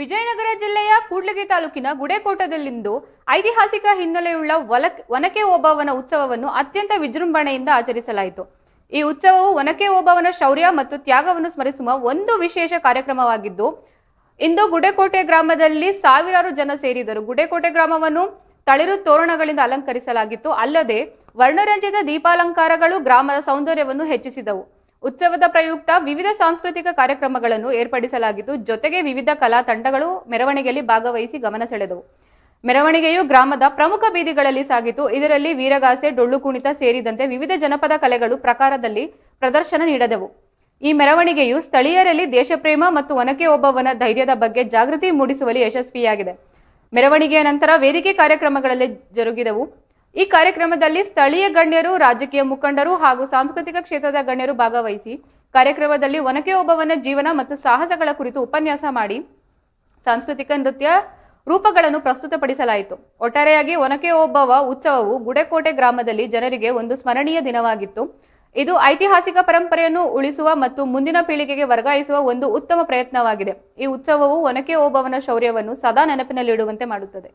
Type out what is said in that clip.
ವಿಜಯನಗರ ಜಿಲ್ಲೆಯ ಕೂಡ್ಲಿಗಿ ತಾಲೂಕಿನ ಗುಡೇಕೋಟದಲ್ಲಿಂದು ಐತಿಹಾಸಿಕ ಹಿನ್ನೆಲೆಯುಳ್ಳ ವಲಕ್ ಒನಕೆ ಓಬವ್ವನ ಉತ್ಸವವನ್ನು ಅತ್ಯಂತ ವಿಜೃಂಭಣೆಯಿಂದ ಆಚರಿಸಲಾಯಿತು. ಈ ಉತ್ಸವವು ಒನಕೆ ಓಬವ್ವನ ಶೌರ್ಯ ಮತ್ತು ತ್ಯಾಗವನ್ನು ಸ್ಮರಿಸುವ ಒಂದು ವಿಶೇಷ ಕಾರ್ಯಕ್ರಮವಾಗಿದ್ದು, ಇಂದು ಗುಡೇಕೋಟೆ ಗ್ರಾಮದಲ್ಲಿ ಸಾವಿರಾರು ಜನ ಸೇರಿದರು. ಗುಡೇಕೋಟೆ ಗ್ರಾಮವನ್ನು ತಳಿರು ತೋರಣಗಳಿಂದ ಅಲಂಕರಿಸಲಾಗಿತ್ತು. ಅಲ್ಲದೆ ವರ್ಣರಂಜಿತ ದೀಪಾಲಂಕಾರಗಳು ಗ್ರಾಮದ ಸೌಂದರ್ಯವನ್ನು ಹೆಚ್ಚಿಸಿದವು. ಉತ್ಸವದ ಪ್ರಯುಕ್ತ ವಿವಿಧ ಸಾಂಸ್ಕೃತಿಕ ಕಾರ್ಯಕ್ರಮಗಳನ್ನು ಏರ್ಪಡಿಸಲಾಗಿದ್ದು, ಜೊತೆಗೆ ವಿವಿಧ ಕಲಾ ತಂಡಗಳು ಮೆರವಣಿಗೆಯಲ್ಲಿ ಭಾಗವಹಿಸಿ ಗಮನ ಸೆಳೆದವು. ಮೆರವಣಿಗೆಯು ಗ್ರಾಮದ ಪ್ರಮುಖ ಬೀದಿಗಳಲ್ಲಿ ಸಾಗಿತು. ಇದರಲ್ಲಿ ವೀರಗಾಸೆ, ಡೊಳ್ಳು ಕುಣಿತ ಸೇರಿದಂತೆ ವಿವಿಧ ಜನಪದ ಕಲೆಗಳು ಪ್ರಕಾರದಲ್ಲಿ ಪ್ರದರ್ಶನ ನೀಡದವು. ಈ ಮೆರವಣಿಗೆಯು ಸ್ಥಳೀಯರಲ್ಲಿ ದೇಶಪ್ರೇಮ ಮತ್ತು ಒನಕೆ ಒಬ್ಬವನ ಧೈರ್ಯದ ಬಗ್ಗೆ ಜಾಗೃತಿ ಮೂಡಿಸುವಲ್ಲಿ ಯಶಸ್ವಿಯಾಗಿದೆ. ಮೆರವಣಿಗೆಯ ನಂತರ ವೇದಿಕೆ ಕಾರ್ಯಕ್ರಮಗಳಲ್ಲಿ ಜರುಗಿದವು. ಈ ಕಾರ್ಯಕ್ರಮದಲ್ಲಿ ಸ್ಥಳೀಯ ಗಣ್ಯರು, ರಾಜಕೀಯ ಮುಖಂಡರು ಹಾಗೂ ಸಾಂಸ್ಕೃತಿಕ ಕ್ಷೇತ್ರದ ಗಣ್ಯರು ಭಾಗವಹಿಸಿ ಕಾರ್ಯಕ್ರಮದಲ್ಲಿ ಒನಕೆ ಒಬ್ಬವನ ಜೀವನ ಮತ್ತು ಸಾಹಸಗಳ ಕುರಿತು ಉಪನ್ಯಾಸ ಮಾಡಿ ಸಾಂಸ್ಕೃತಿಕ ನೃತ್ಯ ರೂಪಗಳನ್ನು ಪ್ರಸ್ತುತಪಡಿಸಲಾಯಿತು. ಒಟ್ಟಾರೆಯಾಗಿ ಒನಕೆ ಒಬ್ಬವ ಉತ್ಸವವು ಗುಡೆಕೋಟೆ ಗ್ರಾಮದಲ್ಲಿ ಜನರಿಗೆ ಒಂದು ಸ್ಮರಣೀಯ ದಿನವಾಗಿತ್ತು. ಇದು ಐತಿಹಾಸಿಕ ಪರಂಪರೆಯನ್ನು ಉಳಿಸುವ ಮತ್ತು ಮುಂದಿನ ಪೀಳಿಗೆಗೆ ವರ್ಗಾಯಿಸುವ ಒಂದು ಉತ್ತಮ ಪ್ರಯತ್ನವಾಗಿದೆ. ಈ ಉತ್ಸವವು ಒನಕೆ ಓಬವ್ವನ ಶೌರ್ಯವನ್ನು ಸದಾ ನೆನಪಿನಲ್ಲಿಡುವಂತೆ ಮಾಡುತ್ತದೆ.